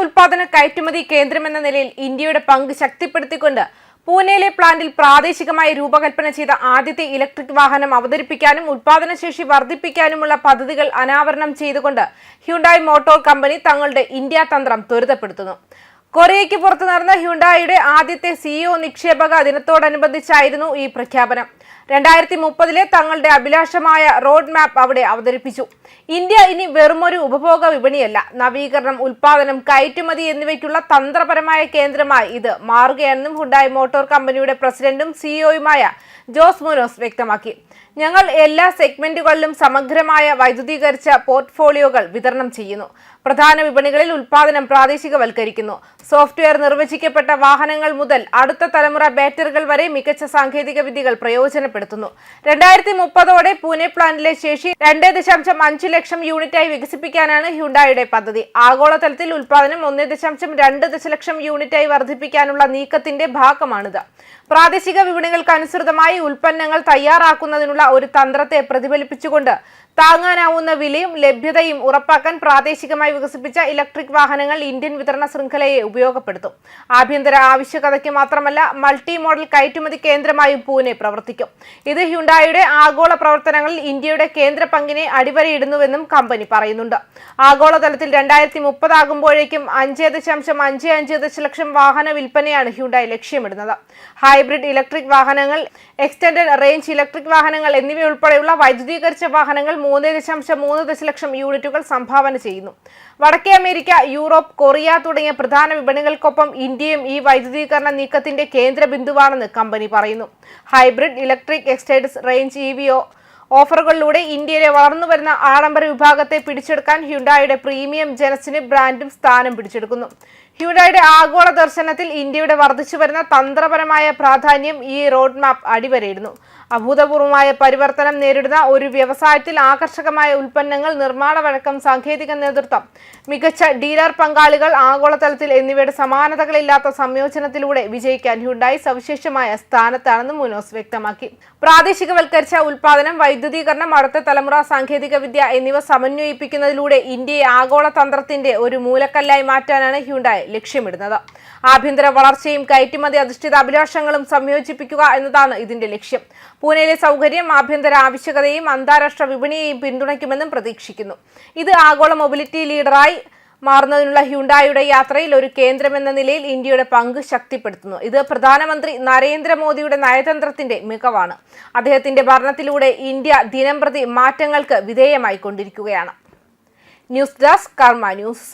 ഉൽപാദന കയറ്റുമതി കേന്ദ്രമെന്ന നിലയിൽ ഇന്ത്യയുടെ പങ്ക് ശക്തിപ്പെടുത്തിക്കൊണ്ട് പൂനെയിലെ പ്ലാന്റിൽ പ്രാദേശികമായി രൂപകൽപ്പന ചെയ്ത ആദ്യത്തെ ഇലക്ട്രിക് വാഹനം അവതരിപ്പിക്കാനും ഉൽപാദനശേഷി വർദ്ധിപ്പിക്കാനുമുള്ള പദ്ധതികൾ അനാവരണം ചെയ്തുകൊണ്ട് ഹ്യുണ്ടായി മോട്ടോർ കമ്പനി തങ്ങളുടെ ഇന്ത്യ തന്ത്രം ത്വരിതപ്പെടുത്തുന്നു. കൊറിയയ്ക്ക് പുറത്തു നടന്ന ഹ്യുണ്ടായിയുടെ ആദ്യത്തെ സിഇഒ നിക്ഷേപക ദിനത്തോടനുബന്ധിച്ചായിരുന്നു ഈ പ്രഖ്യാപനം. രണ്ടായിരത്തി മുപ്പതിലെ തങ്ങളുടെ അഭിലാഷമായ റോഡ് മാപ്പ് അവിടെ അവതരിപ്പിച്ചു. ഇന്ത്യ ഇനി വെറുമൊരു ഉപഭോഗ വിപണിയല്ല. നവീകരണം ഉൽപാദനം കയറ്റുമതി എന്നിവയ്ക്കുള്ള തന്ത്രപരമായ കേന്ദ്രമായി ഇത് മാറുകയാണെന്നും ഹുണ്ടായി മോട്ടോർ കമ്പനിയുടെ പ്രസിഡന്റും സിഇഒയുമായ ജോസ് മുനോസ് വ്യക്തമാക്കി. ഞങ്ങൾ എല്ലാ സെഗ്മെന്റുകളിലും സമഗ്രമായ വൈദ്യുതീകരിച്ച പോർട്ട്ഫോളിയോകൾ വിതരണം ചെയ്യുന്നു. പ്രധാന വിപണികളിൽ ഉൽപാദനം പ്രാദേശികവൽക്കരിക്കുന്നു. സോഫ്റ്റ്വെയർ നിർവചിക്കപ്പെട്ട വാഹനങ്ങൾ മുതൽ അടുത്ത തലമുറ ബാറ്ററികൾ വരെ മികച്ച സാങ്കേതിക വിദ്യകൾ പ്രയോജനപ്പെടുത്തുന്നു. രണ്ടായിരത്തി മുപ്പതോടെ പൂനെ പ്ലാന്റിലെ ശേഷി രണ്ട് ദശാംശം അഞ്ച് ലക്ഷം യൂണിറ്റായി വികസിപ്പിക്കാനാണ് ഹ്യുണ്ടായുടെ പദ്ധതി. ആഗോളതലത്തിൽ ഉൽപാദനം ഒന്ന് ദശാംശം രണ്ട് ദശലക്ഷം യൂണിറ്റായി വർദ്ധിപ്പിക്കാനുള്ള നീക്കത്തിന്റെ ഭാഗമാണിത്. പ്രാദേശിക വിപണികൾക്ക് അനുസൃതമായി ഉൽപ്പന്നങ്ങൾ തയ്യാറാക്കുന്നതിനുള്ള ഒരു തന്ത്രത്തെ പ്രതിഫലിപ്പിച്ചുകൊണ്ട് താങ്ങാനാവുന്ന വിലയും ലഭ്യതയും ഉറപ്പാക്കാൻ പ്രാദേശികമായി വികസിപ്പിച്ച ഇലക്ട്രിക് വാഹനങ്ങൾ ഇന്ത്യൻ വിതരണ ശൃംഖലയെ ഉപയോഗപ്പെടുത്തും. ആഭ്യന്തര ആവശ്യകതയ്ക്ക് മാത്രമല്ല മൾട്ടി മോഡൽ കയറ്റുമതി കേന്ദ്രമായും പൂനെ പ്രവർത്തിക്കും. ഇത് ഹ്യുണ്ടായുടെ ആഗോള പ്രവർത്തനങ്ങളിൽ ഇന്ത്യയുടെ കേന്ദ്ര പങ്കിനെ അടിവരയിടുന്നുവെന്നും കമ്പനി പറയുന്നുണ്ട്. ആഗോളതലത്തിൽ രണ്ടായിരത്തി മുപ്പതാകുമ്പോഴേക്കും അഞ്ച് ദശാംശം അഞ്ച് അഞ്ച് ദശലക്ഷം വാഹന വിൽപ്പനയാണ് ഹ്യുണ്ടായി ലക്ഷ്യമിടുന്നത്. ഹൈബ്രിഡ് ഇലക്ട്രിക് വാഹനങ്ങൾ എക്സ്റ്റൻഡഡ് റേഞ്ച് ഇലക്ട്രിക് വാഹനങ്ങൾ എന്നിവയുൾപ്പെടെയുള്ള വൈദ്യുതീകരിച്ച വാഹനങ്ങൾ മൂന്ന് ദശാംശം മൂന്ന് ദശലക്ഷം യൂണിറ്റുകൾ സംഭാവന ചെയ്യുന്നു. വടക്കേ അമേരിക്ക യൂറോപ്പ് കൊറിയ തുടങ്ങിയ പ്രധാന വിപണികൾക്കൊപ്പം ഇന്ത്യയും ഈ വൈദ്യുതീകരണ നീക്കത്തിന്റെ കേന്ദ്ര ബിന്ദുവാണെന്ന് കമ്പനി പറയുന്നു. ഹൈബ്രിഡ് ഇലക്ട്രിക് എക്സ്റ്റൈഡ്സ് റേഞ്ച് ഇ ഓഫറുകളിലൂടെ ഇന്ത്യയിലെ വളർന്നുവരുന്ന ആഡംബര വിഭാഗത്തെ പിടിച്ചെടുക്കാൻ ഹ്യുണ്ടായുടെ പ്രീമിയം ജനസിന് ബ്രാൻഡും സ്ഥാനം പിടിച്ചെടുക്കുന്നു. ഹ്യുണ്ടായുടെ ആഗോള ദർശനത്തിൽ ഇന്ത്യയുടെ വർദ്ധിച്ചു വരുന്ന തന്ത്രപരമായ പ്രാധാന്യം ഈ റോഡ് മാപ്പ് അടിവരയിടുന്നു. അഭൂതപൂർവമായ പരിവർത്തനം നേരിടുന്ന ഒരു വ്യവസായത്തിൽ ആകർഷകമായ ഉൽപ്പന്നങ്ങൾ നിർമ്മാണ വഴക്കം സാങ്കേതിക നേതൃത്വം മികച്ച ഡീലർ പങ്കാളികൾ ആഗോളതലത്തിൽ എന്നിവയുടെ സമാനതകളില്ലാത്ത സംയോജനത്തിലൂടെ വിജയിക്കാൻ ഹ്യുണ്ടായി സവിശേഷമായ സ്ഥാനത്താണെന്ന് മുനോസ് വ്യക്തമാക്കി. പ്രാദേശികവൽക്കരിച്ച ഉൽപാദനം വൈദ്യുതീകരണം അടുത്ത തലമുറ സാങ്കേതിക വിദ്യ എന്നിവ സമന്വയിപ്പിക്കുന്നതിലൂടെ ഇന്ത്യയെ ആഗോള തന്ത്രത്തിന്റെ ഒരു മൂലക്കല്ലായി മാറ്റാനാണ് ഹ്യുണ്ടായി ലക്ഷ്യമിടുന്നത്. ആഭ്യന്തര വളർച്ചയും കയറ്റുമതി അധിഷ്ഠിത അഭിലാഷങ്ങളും സംയോജിപ്പിക്കുക എന്നതാണ് ഇതിന്റെ ലക്ഷ്യം. പൂനെയിലെ സൗകര്യം ആഭ്യന്തര ആവശ്യകതയും അന്താരാഷ്ട്ര വിപണിയെയും പിന്തുണയ്ക്കുമെന്നും പ്രതീക്ഷിക്കുന്നു. ഇത് ആഗോള മൊബിലിറ്റി ലീഡറായി മാറുന്നതിനുള്ള ഹ്യുണ്ടായുടെ യാത്രയിൽ ഒരു കേന്ദ്രമെന്ന നിലയിൽ ഇന്ത്യയുടെ പങ്ക് ശക്തിപ്പെടുത്തുന്നു. ഇത് പ്രധാനമന്ത്രി നരേന്ദ്രമോദിയുടെ നയതന്ത്രത്തിന്റെ മികവാണ്. അദ്ദേഹത്തിന്റെ ഭരണത്തിലൂടെ ഇന്ത്യ ദിനംപ്രതി മാറ്റങ്ങൾക്ക് വിധേയമായിക്കൊണ്ടിരിക്കുകയാണ്. News desk Karma news.